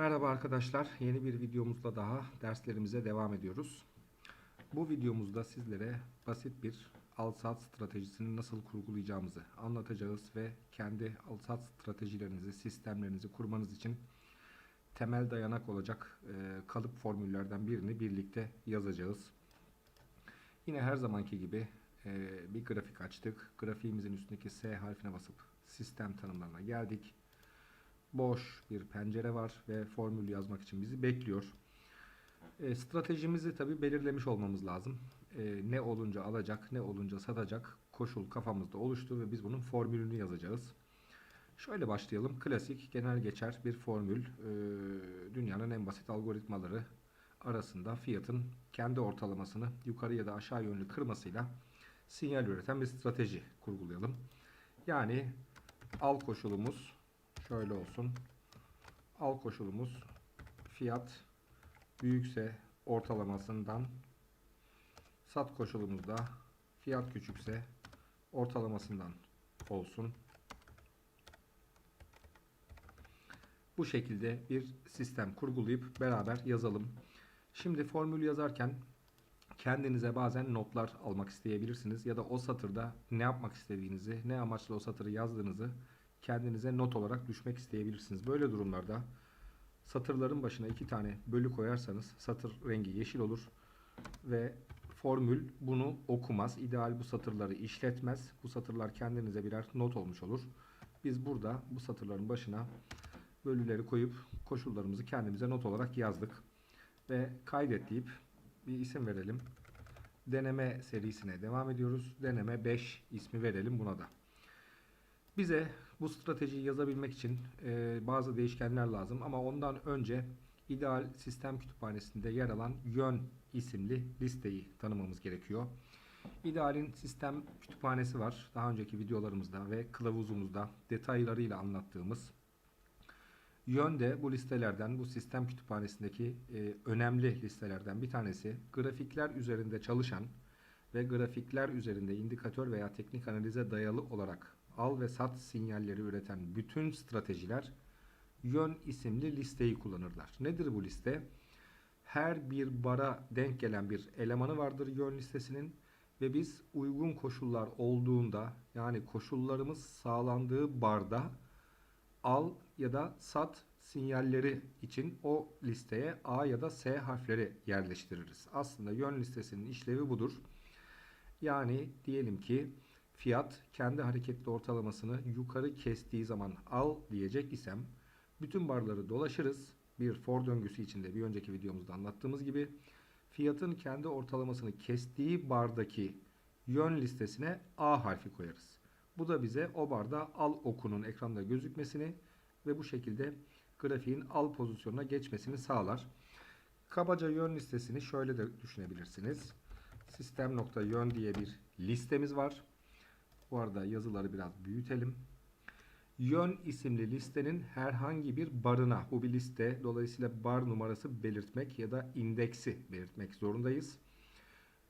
Merhaba arkadaşlar. Yeni bir videomuzda daha derslerimize devam ediyoruz. Bu videomuzda sizlere basit bir al-sat stratejisini nasıl kurgulayacağımızı anlatacağız ve kendi al-sat stratejilerinizi, sistemlerinizi kurmanız için temel dayanak olacak e, kalıp formüllerden birini birlikte yazacağız. Yine her zamanki gibi e, bir grafik açtık. Grafiğimizin üstündeki S harfine basıp sistem tanımlarına geldik boş bir pencere var ve formül yazmak için bizi bekliyor. E, stratejimizi tabi belirlemiş olmamız lazım. E, ne olunca alacak, ne olunca satacak koşul kafamızda oluştu ve biz bunun formülünü yazacağız. Şöyle başlayalım. Klasik, genel geçer bir formül. E, dünyanın en basit algoritmaları arasında fiyatın kendi ortalamasını yukarı ya da aşağı yönlü kırmasıyla sinyal üreten bir strateji kurgulayalım. Yani al koşulumuz şöyle olsun. Al koşulumuz fiyat büyükse ortalamasından sat koşulumuzda fiyat küçükse ortalamasından olsun. Bu şekilde bir sistem kurgulayıp beraber yazalım. Şimdi formül yazarken kendinize bazen notlar almak isteyebilirsiniz ya da o satırda ne yapmak istediğinizi, ne amaçla o satırı yazdığınızı kendinize not olarak düşmek isteyebilirsiniz. Böyle durumlarda satırların başına iki tane bölü koyarsanız satır rengi yeşil olur ve formül bunu okumaz. İdeal bu satırları işletmez. Bu satırlar kendinize birer not olmuş olur. Biz burada bu satırların başına bölüleri koyup koşullarımızı kendimize not olarak yazdık. Ve kaydet deyip bir isim verelim. Deneme serisine devam ediyoruz. Deneme 5 ismi verelim buna da. Bize bu stratejiyi yazabilmek için e, bazı değişkenler lazım ama ondan önce ideal sistem kütüphanesinde yer alan yön isimli listeyi tanımamız gerekiyor. İdeal'in sistem kütüphanesi var. Daha önceki videolarımızda ve kılavuzumuzda detaylarıyla anlattığımız. Yön de bu listelerden, bu sistem kütüphanesindeki e, önemli listelerden bir tanesi. Grafikler üzerinde çalışan ve grafikler üzerinde indikatör veya teknik analize dayalı olarak al ve sat sinyalleri üreten bütün stratejiler yön isimli listeyi kullanırlar. Nedir bu liste? Her bir bara denk gelen bir elemanı vardır yön listesinin ve biz uygun koşullar olduğunda yani koşullarımız sağlandığı barda al ya da sat sinyalleri için o listeye A ya da S harfleri yerleştiririz. Aslında yön listesinin işlevi budur. Yani diyelim ki fiyat kendi hareketli ortalamasını yukarı kestiği zaman al diyecek isem bütün barları dolaşırız. Bir for döngüsü içinde bir önceki videomuzda anlattığımız gibi fiyatın kendi ortalamasını kestiği bardaki yön listesine A harfi koyarız. Bu da bize o barda al okunun ekranda gözükmesini ve bu şekilde grafiğin al pozisyonuna geçmesini sağlar. Kabaca yön listesini şöyle de düşünebilirsiniz. Sistem nokta yön diye bir listemiz var. Bu arada yazıları biraz büyütelim. Yön isimli listenin herhangi bir barına, bu bir liste, dolayısıyla bar numarası belirtmek ya da indeksi belirtmek zorundayız.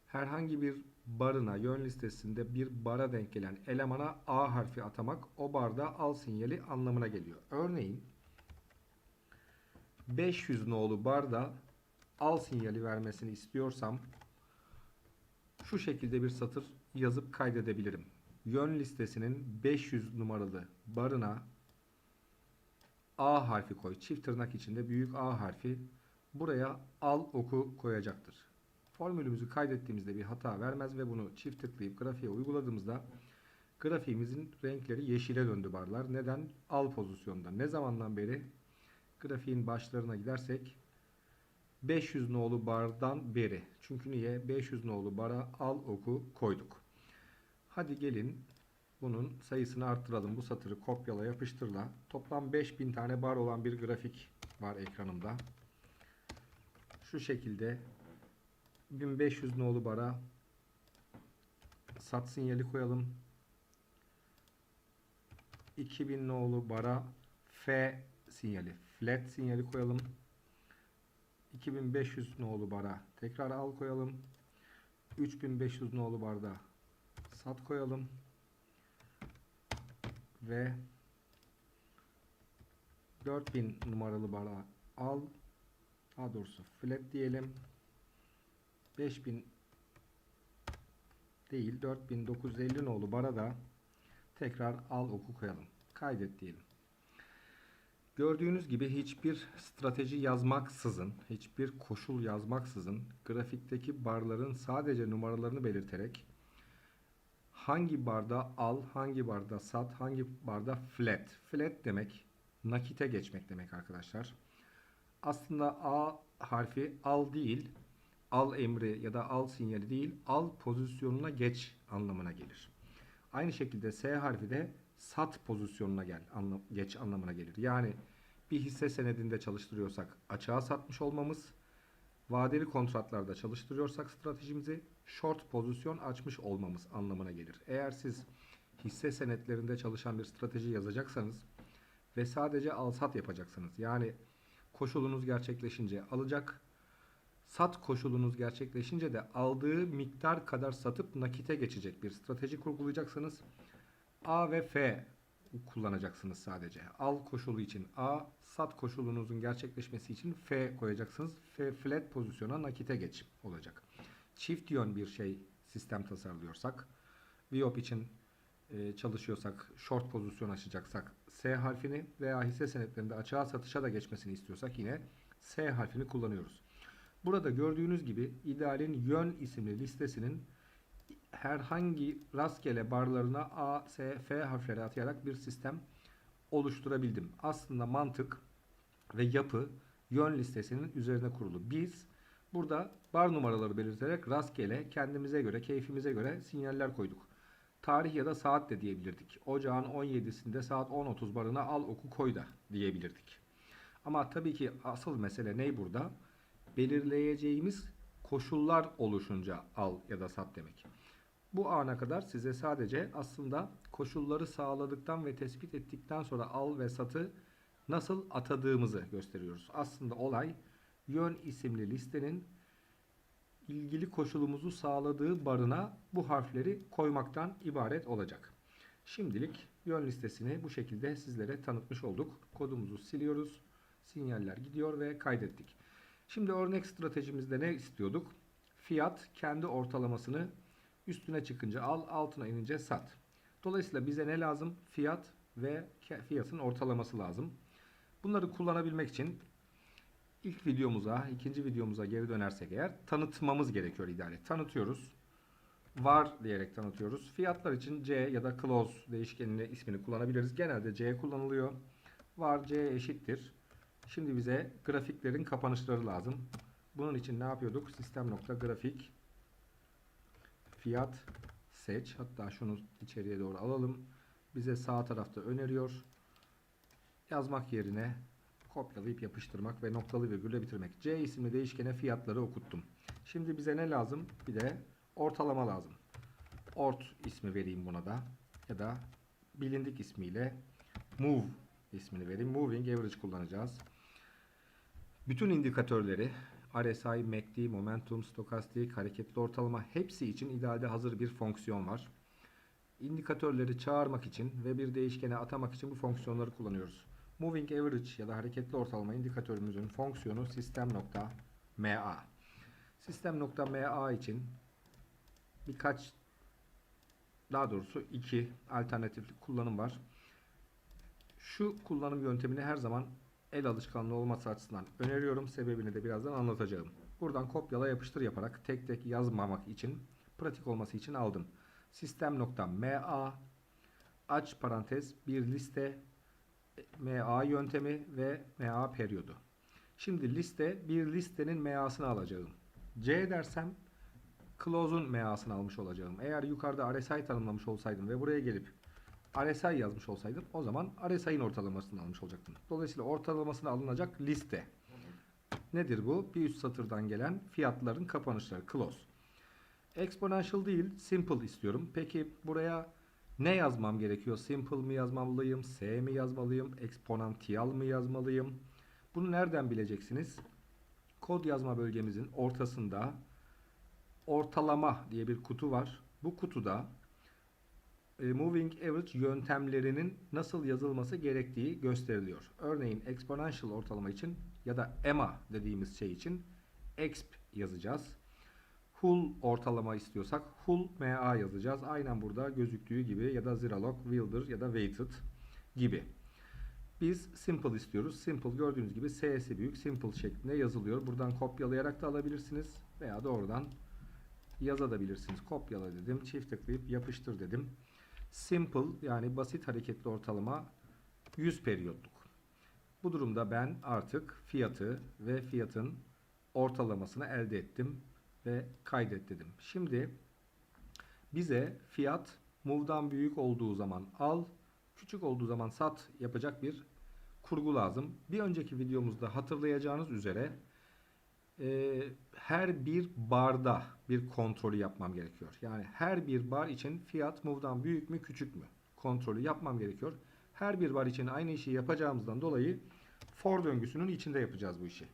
Herhangi bir barına, yön listesinde bir bara denk gelen elemana A harfi atamak o barda al sinyali anlamına geliyor. Örneğin 500 nolu barda al sinyali vermesini istiyorsam şu şekilde bir satır yazıp kaydedebilirim yön listesinin 500 numaralı barına A harfi koy. Çift tırnak içinde büyük A harfi buraya al oku koyacaktır. Formülümüzü kaydettiğimizde bir hata vermez ve bunu çift tıklayıp grafiğe uyguladığımızda grafiğimizin renkleri yeşile döndü barlar. Neden? Al pozisyonda. Ne zamandan beri? Grafiğin başlarına gidersek 500 nolu bardan beri. Çünkü niye? 500 nolu bara al oku koyduk. Hadi gelin bunun sayısını arttıralım. Bu satırı kopyala yapıştırla. Toplam 5000 tane bar olan bir grafik var ekranımda. Şu şekilde 1500 nolu bara sat sinyali koyalım. 2000 nolu bara F sinyali, flat sinyali koyalım. 2500 nolu bara tekrar al koyalım. 3500 nolu barda sat koyalım. Ve 4000 numaralı bara al daha doğrusu flat diyelim 5000 değil 4950 nolu bara da tekrar al oku koyalım. Kaydet diyelim. Gördüğünüz gibi hiçbir strateji yazmaksızın, hiçbir koşul yazmaksızın grafikteki barların sadece numaralarını belirterek hangi barda al, hangi barda sat, hangi barda flat. Flat demek nakite geçmek demek arkadaşlar. Aslında A harfi al değil, al emri ya da al sinyali değil, al pozisyonuna geç anlamına gelir. Aynı şekilde S harfi de sat pozisyonuna gel, anlam, geç anlamına gelir. Yani bir hisse senedinde çalıştırıyorsak açığa satmış olmamız, vadeli kontratlarda çalıştırıyorsak stratejimizi short pozisyon açmış olmamız anlamına gelir. Eğer siz hisse senetlerinde çalışan bir strateji yazacaksanız ve sadece al sat yapacaksınız. Yani koşulunuz gerçekleşince alacak, sat koşulunuz gerçekleşince de aldığı miktar kadar satıp nakite geçecek bir strateji kurgulayacaksanız A ve F kullanacaksınız sadece. Al koşulu için A, sat koşulunuzun gerçekleşmesi için F koyacaksınız. F flat pozisyona nakite geç olacak. Çift yön bir şey sistem tasarlıyorsak, VIOP için e, çalışıyorsak, short pozisyon açacaksak S harfini veya hisse senetlerinde açığa satışa da geçmesini istiyorsak yine S harfini kullanıyoruz. Burada gördüğünüz gibi idealin yön isimli listesinin herhangi rastgele barlarına A, S, F harfleri atayarak bir sistem oluşturabildim. Aslında mantık ve yapı yön listesinin üzerine kurulu. Biz burada bar numaraları belirterek rastgele kendimize göre, keyfimize göre sinyaller koyduk. Tarih ya da saat de diyebilirdik. Ocağın 17'sinde saat 10.30 barına al oku koy da diyebilirdik. Ama tabii ki asıl mesele ne burada? Belirleyeceğimiz koşullar oluşunca al ya da sat demek. Bu ana kadar size sadece aslında koşulları sağladıktan ve tespit ettikten sonra al ve satı nasıl atadığımızı gösteriyoruz. Aslında olay yön isimli listenin ilgili koşulumuzu sağladığı barına bu harfleri koymaktan ibaret olacak. Şimdilik yön listesini bu şekilde sizlere tanıtmış olduk. Kodumuzu siliyoruz. Sinyaller gidiyor ve kaydettik. Şimdi örnek stratejimizde ne istiyorduk? Fiyat kendi ortalamasını üstüne çıkınca al, altına inince sat. Dolayısıyla bize ne lazım? Fiyat ve fiyatın ortalaması lazım. Bunları kullanabilmek için ilk videomuza, ikinci videomuza geri dönersek eğer tanıtmamız gerekiyor ideali. Tanıtıyoruz. Var diyerek tanıtıyoruz. Fiyatlar için C ya da close değişkenini ismini kullanabiliriz. Genelde C kullanılıyor. Var C eşittir. Şimdi bize grafiklerin kapanışları lazım. Bunun için ne yapıyorduk? Sistem.grafik fiyat seç. Hatta şunu içeriye doğru alalım. Bize sağ tarafta öneriyor. Yazmak yerine kopyalayıp yapıştırmak ve noktalı virgülle bitirmek. C isimli değişkene fiyatları okuttum. Şimdi bize ne lazım? Bir de ortalama lazım. Ort ismi vereyim buna da. Ya da bilindik ismiyle move ismini vereyim. Moving average kullanacağız. Bütün indikatörleri RSI, MACD, momentum, stokastik, hareketli ortalama hepsi için idealde hazır bir fonksiyon var. İndikatörleri çağırmak için ve bir değişkene atamak için bu fonksiyonları kullanıyoruz. Moving average ya da hareketli ortalama indikatörümüzün fonksiyonu sistem.ma. Sistem.ma için birkaç daha doğrusu iki alternatif kullanım var. Şu kullanım yöntemini her zaman el alışkanlığı olması açısından öneriyorum. Sebebini de birazdan anlatacağım. Buradan kopyala yapıştır yaparak tek tek yazmamak için pratik olması için aldım. Sistem.ma aç parantez bir liste MA yöntemi ve MA periyodu. Şimdi liste bir listenin MA'sını alacağım. C dersem close'un MA'sını almış olacağım. Eğer yukarıda RSI tanımlamış olsaydım ve buraya gelip RSI yazmış olsaydım o zaman RSI'nin ortalamasını almış olacaktım. Dolayısıyla ortalamasını alınacak liste. Nedir bu? Bir üst satırdan gelen fiyatların kapanışları. Close. Exponential değil, simple istiyorum. Peki buraya ne yazmam gerekiyor? Simple mi yazmalıyım? S mi yazmalıyım? Exponential mı yazmalıyım? Bunu nereden bileceksiniz? Kod yazma bölgemizin ortasında ortalama diye bir kutu var. Bu kutuda moving average yöntemlerinin nasıl yazılması gerektiği gösteriliyor. Örneğin exponential ortalama için ya da EMA dediğimiz şey için exp yazacağız. Hull ortalama istiyorsak Hull MA yazacağız. Aynen burada gözüktüğü gibi ya da Zeralog, Wilder ya da Weighted gibi. Biz simple istiyoruz. Simple gördüğünüz gibi S'si büyük simple şeklinde yazılıyor. Buradan kopyalayarak da alabilirsiniz veya doğrudan yazabilirsiniz. Kopyala dedim. Çift tıklayıp yapıştır dedim. Simple yani basit hareketli ortalama 100 periyotluk. Bu durumda ben artık fiyatı ve fiyatın ortalamasını elde ettim ve kaydet dedim. Şimdi bize fiyat move'dan büyük olduğu zaman al, küçük olduğu zaman sat yapacak bir kurgu lazım. Bir önceki videomuzda hatırlayacağınız üzere e, her bir barda bir kontrolü yapmam gerekiyor. Yani her bir bar için fiyat move'dan büyük mü küçük mü kontrolü yapmam gerekiyor. Her bir bar için aynı işi yapacağımızdan dolayı for döngüsünün içinde yapacağız bu işi.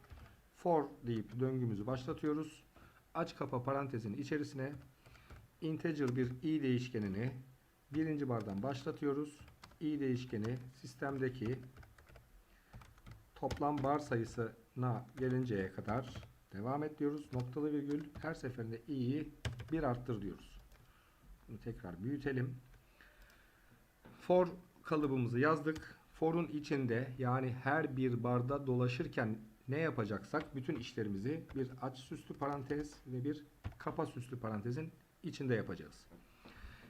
For deyip döngümüzü başlatıyoruz. Aç kapa parantezin içerisine integer bir i değişkenini birinci bardan başlatıyoruz. i değişkeni sistemdeki toplam bar sayısına gelinceye kadar devam et diyoruz. Noktalı virgül her seferinde i'yi bir arttır diyoruz. Bunu tekrar büyütelim. For kalıbımızı yazdık. For'un içinde yani her bir barda dolaşırken ne yapacaksak bütün işlerimizi bir aç süslü parantez ve bir kapa süslü parantezin içinde yapacağız.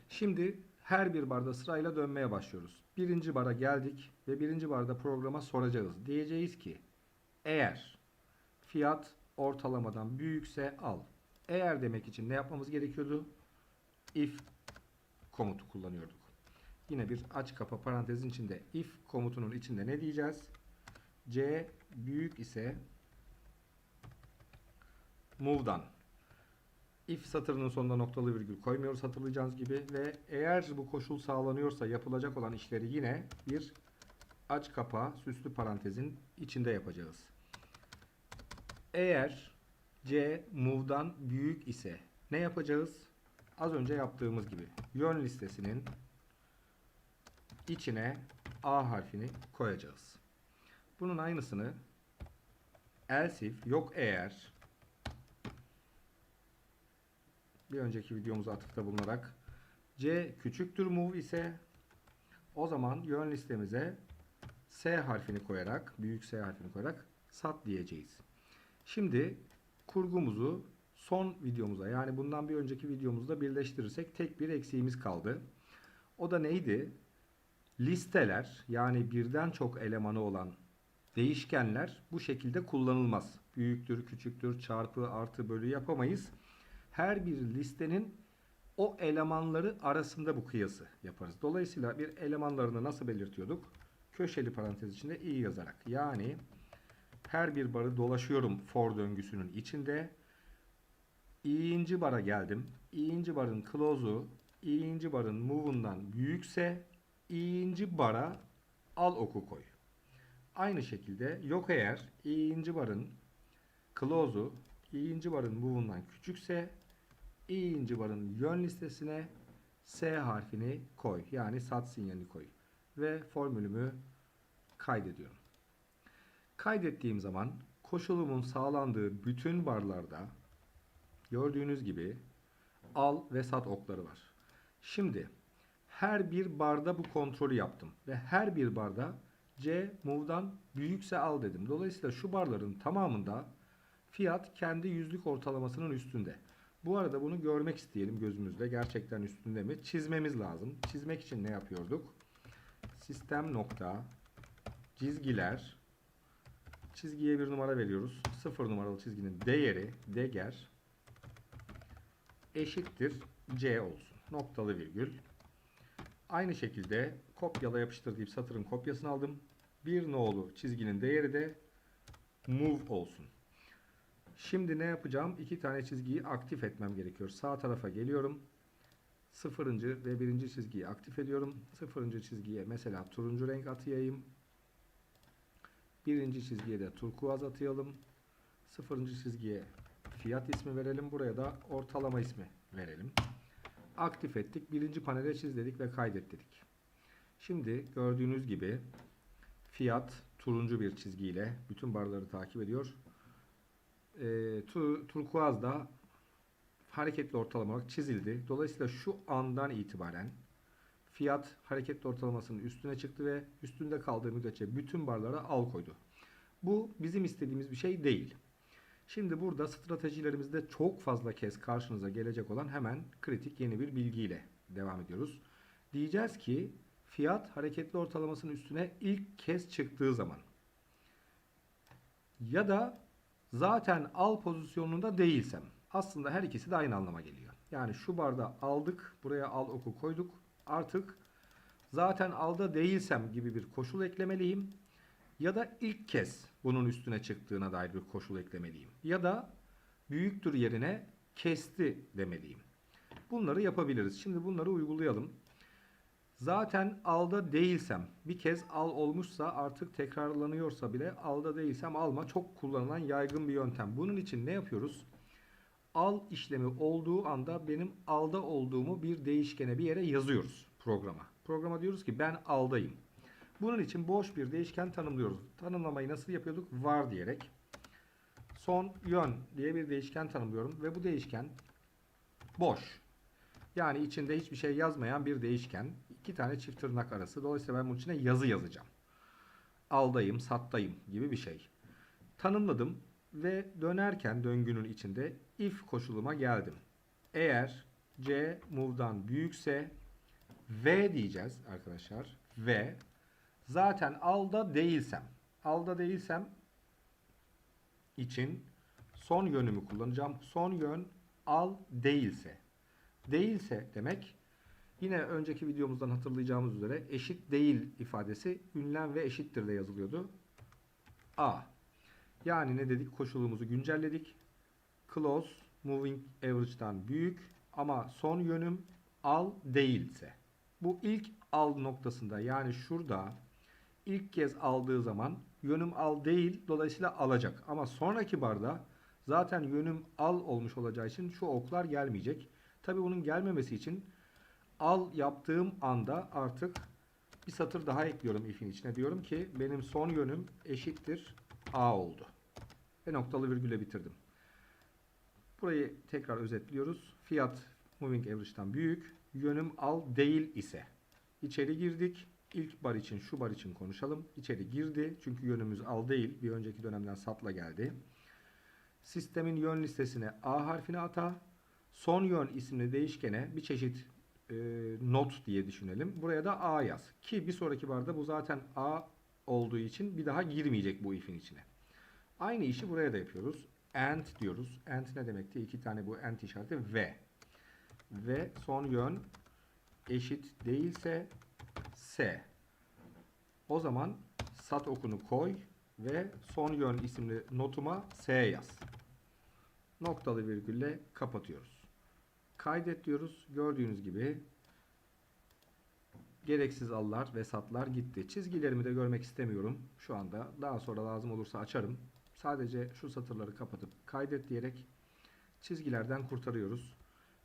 Şimdi her bir barda sırayla dönmeye başlıyoruz. Birinci bara geldik ve birinci barda programa soracağız. Diyeceğiz ki eğer fiyat ortalamadan büyükse al. Eğer demek için ne yapmamız gerekiyordu? If komutu kullanıyorduk. Yine bir aç kapa parantezin içinde if komutunun içinde ne diyeceğiz? C büyük ise move'dan if satırının sonuna noktalı virgül koymuyoruz hatırlayacağınız gibi ve eğer bu koşul sağlanıyorsa yapılacak olan işleri yine bir aç kapa süslü parantezin içinde yapacağız. Eğer C move'dan büyük ise ne yapacağız? Az önce yaptığımız gibi yön listesinin içine A harfini koyacağız. Bunun aynısını else if yok eğer bir önceki videomuza atıfta bulunarak C küçüktür move ise o zaman yön listemize S harfini koyarak büyük S harfini koyarak sat diyeceğiz. Şimdi kurgumuzu son videomuza yani bundan bir önceki videomuzda birleştirirsek tek bir eksiğimiz kaldı. O da neydi? Listeler yani birden çok elemanı olan değişkenler bu şekilde kullanılmaz. Büyüktür, küçüktür, çarpı, artı, bölü yapamayız. Her bir listenin o elemanları arasında bu kıyası yaparız. Dolayısıyla bir elemanlarını nasıl belirtiyorduk? Köşeli parantez içinde i yazarak. Yani her bir barı dolaşıyorum for döngüsünün içinde. i'inci bara geldim. i'inci barın close'u i'inci barın move'undan büyükse i'inci bara al oku koy. Aynı şekilde yok eğer i'inci barın close'u i'inci barın move'undan küçükse i'inci barın yön listesine S harfini koy. Yani sat sinyalini koy. Ve formülümü kaydediyorum. Kaydettiğim zaman koşulumun sağlandığı bütün barlarda gördüğünüz gibi al ve sat okları var. Şimdi her bir barda bu kontrolü yaptım ve her bir barda C move'dan büyükse al dedim. Dolayısıyla şu barların tamamında fiyat kendi yüzlük ortalamasının üstünde. Bu arada bunu görmek isteyelim gözümüzle. Gerçekten üstünde mi? Çizmemiz lazım. Çizmek için ne yapıyorduk? Sistem nokta çizgiler çizgiye bir numara veriyoruz. Sıfır numaralı çizginin değeri deger eşittir C olsun. Noktalı virgül. Aynı şekilde kopyala yapıştır deyip satırın kopyasını aldım. Bir nolu çizginin değeri de move olsun. Şimdi ne yapacağım? İki tane çizgiyi aktif etmem gerekiyor. Sağ tarafa geliyorum. Sıfırıncı ve birinci çizgiyi aktif ediyorum. Sıfırıncı çizgiye mesela turuncu renk atayım. Birinci çizgiye de turkuaz atayalım. Sıfırıncı çizgiye fiyat ismi verelim. Buraya da ortalama ismi verelim. Aktif ettik. Birinci panele çiz dedik ve kaydet dedik. Şimdi gördüğünüz gibi Fiyat turuncu bir çizgiyle bütün barları takip ediyor. E, tu, turkuaz da hareketli ortalama olarak çizildi. Dolayısıyla şu andan itibaren fiyat hareketli ortalamasının üstüne çıktı ve üstünde kaldığı müddetçe bütün barlara al koydu. Bu bizim istediğimiz bir şey değil. Şimdi burada stratejilerimizde çok fazla kez karşınıza gelecek olan hemen kritik yeni bir bilgiyle devam ediyoruz. Diyeceğiz ki fiyat hareketli ortalamasının üstüne ilk kez çıktığı zaman ya da zaten al pozisyonunda değilsem aslında her ikisi de aynı anlama geliyor. Yani şu barda aldık buraya al oku koyduk artık zaten alda değilsem gibi bir koşul eklemeliyim ya da ilk kez bunun üstüne çıktığına dair bir koşul eklemeliyim. Ya da büyüktür yerine kesti demeliyim. Bunları yapabiliriz. Şimdi bunları uygulayalım. Zaten alda değilsem, bir kez al olmuşsa artık tekrarlanıyorsa bile alda değilsem alma çok kullanılan yaygın bir yöntem. Bunun için ne yapıyoruz? Al işlemi olduğu anda benim alda olduğumu bir değişkene bir yere yazıyoruz programa. Programa diyoruz ki ben aldayım. Bunun için boş bir değişken tanımlıyoruz. Tanımlamayı nasıl yapıyorduk? Var diyerek. Son yön diye bir değişken tanımlıyorum ve bu değişken boş. Yani içinde hiçbir şey yazmayan bir değişken. iki tane çift tırnak arası. Dolayısıyla ben bunun içine yazı yazacağım. Aldayım, sattayım gibi bir şey. Tanımladım ve dönerken döngünün içinde if koşuluma geldim. Eğer c move'dan büyükse v diyeceğiz arkadaşlar. V zaten alda değilsem alda değilsem için son yönümü kullanacağım. Son yön al değilse. Değilse demek yine önceki videomuzdan hatırlayacağımız üzere eşit değil ifadesi ünlem ve eşittir de yazılıyordu. A. Yani ne dedik? Koşulumuzu güncelledik. Close moving average'dan büyük ama son yönüm al değilse. Bu ilk al noktasında yani şurada ilk kez aldığı zaman yönüm al değil dolayısıyla alacak. Ama sonraki barda zaten yönüm al olmuş olacağı için şu oklar gelmeyecek. Tabi bunun gelmemesi için al yaptığım anda artık bir satır daha ekliyorum if'in içine. Diyorum ki benim son yönüm eşittir a oldu. Ve noktalı virgüle bitirdim. Burayı tekrar özetliyoruz. Fiyat moving average'dan büyük. Yönüm al değil ise. İçeri girdik. İlk bar için şu bar için konuşalım. İçeri girdi. Çünkü yönümüz al değil. Bir önceki dönemden satla geldi. Sistemin yön listesine A harfini ata. Son yön isimli değişkene bir çeşit e, not diye düşünelim. Buraya da A yaz. Ki bir sonraki barda bu zaten A olduğu için bir daha girmeyecek bu if'in içine. Aynı işi buraya da yapıyoruz. And diyoruz. And ne demekti? İki tane bu and işareti ve. Ve son yön eşit değilse S. O zaman sat okunu koy ve son yön isimli notuma S yaz. Noktalı virgülle kapatıyoruz. Kaydet diyoruz. Gördüğünüz gibi gereksiz allar ve satlar gitti. Çizgilerimi de görmek istemiyorum şu anda. Daha sonra lazım olursa açarım. Sadece şu satırları kapatıp kaydet diyerek çizgilerden kurtarıyoruz.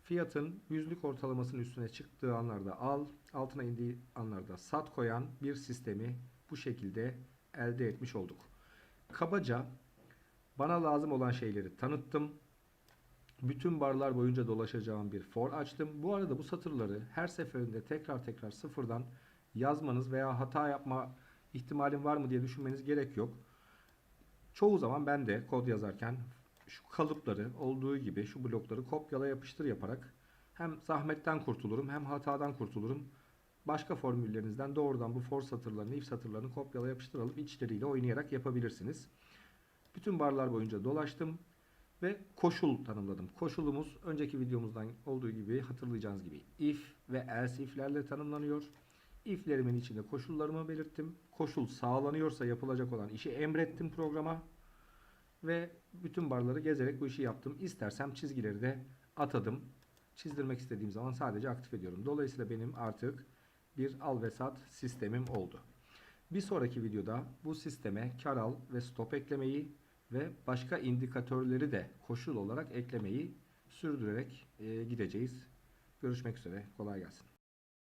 Fiyatın yüzlük ortalamasının üstüne çıktığı anlarda al, altına indiği anlarda sat koyan bir sistemi bu şekilde elde etmiş olduk. Kabaca bana lazım olan şeyleri tanıttım. Bütün barlar boyunca dolaşacağım bir for açtım. Bu arada bu satırları her seferinde tekrar tekrar sıfırdan yazmanız veya hata yapma ihtimalim var mı diye düşünmeniz gerek yok. Çoğu zaman ben de kod yazarken şu kalıpları olduğu gibi şu blokları kopyala yapıştır yaparak hem zahmetten kurtulurum hem hatadan kurtulurum. Başka formüllerinizden doğrudan bu for satırlarını, if satırlarını kopyala yapıştır alıp içleriyle oynayarak yapabilirsiniz. Bütün barlar boyunca dolaştım ve koşul tanımladım. Koşulumuz önceki videomuzdan olduğu gibi hatırlayacağınız gibi if ve else if'lerle tanımlanıyor. If'lerimin içinde koşullarımı belirttim. Koşul sağlanıyorsa yapılacak olan işi emrettim programa. Ve bütün barları gezerek bu işi yaptım. İstersem çizgileri de atadım. Çizdirmek istediğim zaman sadece aktif ediyorum. Dolayısıyla benim artık bir al ve sat sistemim oldu. Bir sonraki videoda bu sisteme kar al ve stop eklemeyi ve başka indikatörleri de koşul olarak eklemeyi sürdürerek gideceğiz. Görüşmek üzere. Kolay gelsin.